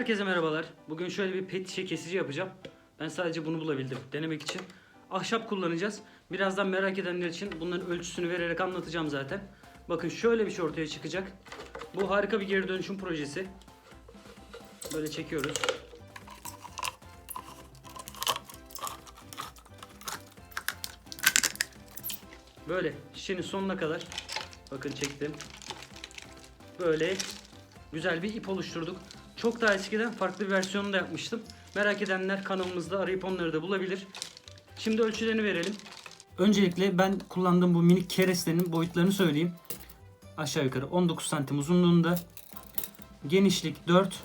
Herkese merhabalar. Bugün şöyle bir pet şişe kesici yapacağım. Ben sadece bunu bulabildim denemek için. Ahşap kullanacağız. Birazdan merak edenler için bunların ölçüsünü vererek anlatacağım zaten. Bakın şöyle bir şey ortaya çıkacak. Bu harika bir geri dönüşüm projesi. Böyle çekiyoruz. Böyle şişenin sonuna kadar bakın çektim. Böyle güzel bir ip oluşturduk. Çok daha eskiden farklı bir versiyonunu da yapmıştım. Merak edenler kanalımızda arayıp onları da bulabilir. Şimdi ölçülerini verelim. Öncelikle ben kullandığım bu minik kerestenin boyutlarını söyleyeyim. Aşağı yukarı 19 santim uzunluğunda. Genişlik 4.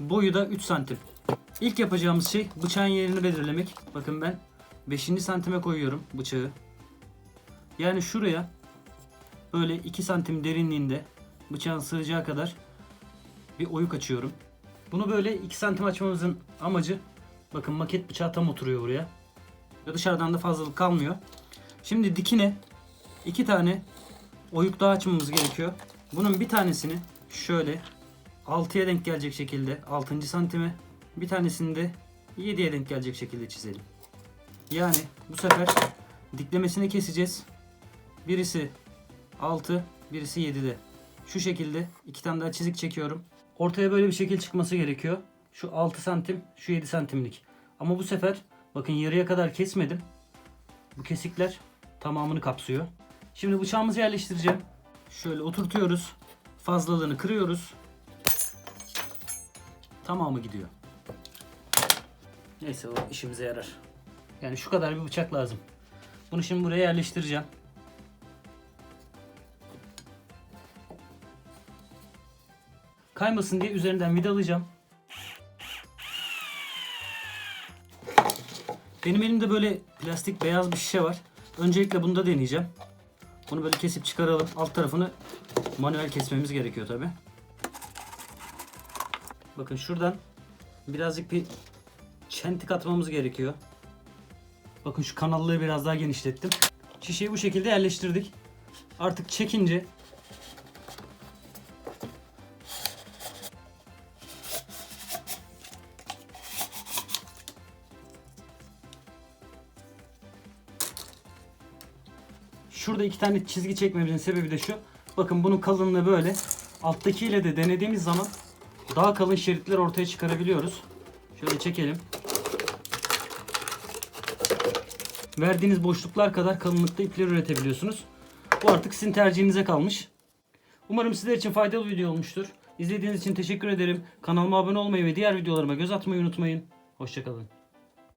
Boyu da 3 santim. İlk yapacağımız şey bıçağın yerini belirlemek. Bakın ben 5. santime koyuyorum bıçağı. Yani şuraya böyle 2 santim derinliğinde bıçağın sığacağı kadar bir oyuk açıyorum. Bunu böyle 2 santim açmamızın amacı bakın maket bıçağı tam oturuyor buraya. Ve dışarıdan da fazlalık kalmıyor. Şimdi dikine iki tane oyuk daha açmamız gerekiyor. Bunun bir tanesini şöyle 6'ya denk gelecek şekilde 6. santime bir tanesini de 7'ye denk gelecek şekilde çizelim. Yani bu sefer diklemesini keseceğiz. Birisi 6, birisi 7'de. Şu şekilde iki tane daha çizik çekiyorum. Ortaya böyle bir şekil çıkması gerekiyor. Şu 6 santim, şu 7 santimlik. Ama bu sefer bakın yarıya kadar kesmedim. Bu kesikler tamamını kapsıyor. Şimdi bıçağımızı yerleştireceğim. Şöyle oturtuyoruz. Fazlalığını kırıyoruz. Tamamı gidiyor. Neyse o işimize yarar. Yani şu kadar bir bıçak lazım. Bunu şimdi buraya yerleştireceğim. Kaymasın diye üzerinden vidalayacağım. Benim elimde böyle plastik beyaz bir şişe var. Öncelikle bunda deneyeceğim. Bunu böyle kesip çıkaralım. Alt tarafını manuel kesmemiz gerekiyor tabi. Bakın şuradan birazcık bir çentik atmamız gerekiyor. Bakın şu kanallığı biraz daha genişlettim. Şişeyi bu şekilde yerleştirdik. Artık çekince Şurada iki tane çizgi çekmemizin sebebi de şu. Bakın bunun kalınlığı böyle. Alttakiyle de denediğimiz zaman daha kalın şeritler ortaya çıkarabiliyoruz. Şöyle çekelim. Verdiğiniz boşluklar kadar kalınlıkta ipler üretebiliyorsunuz. Bu artık sizin tercihinize kalmış. Umarım sizler için faydalı video olmuştur. İzlediğiniz için teşekkür ederim. Kanalıma abone olmayı ve diğer videolarıma göz atmayı unutmayın. Hoşçakalın.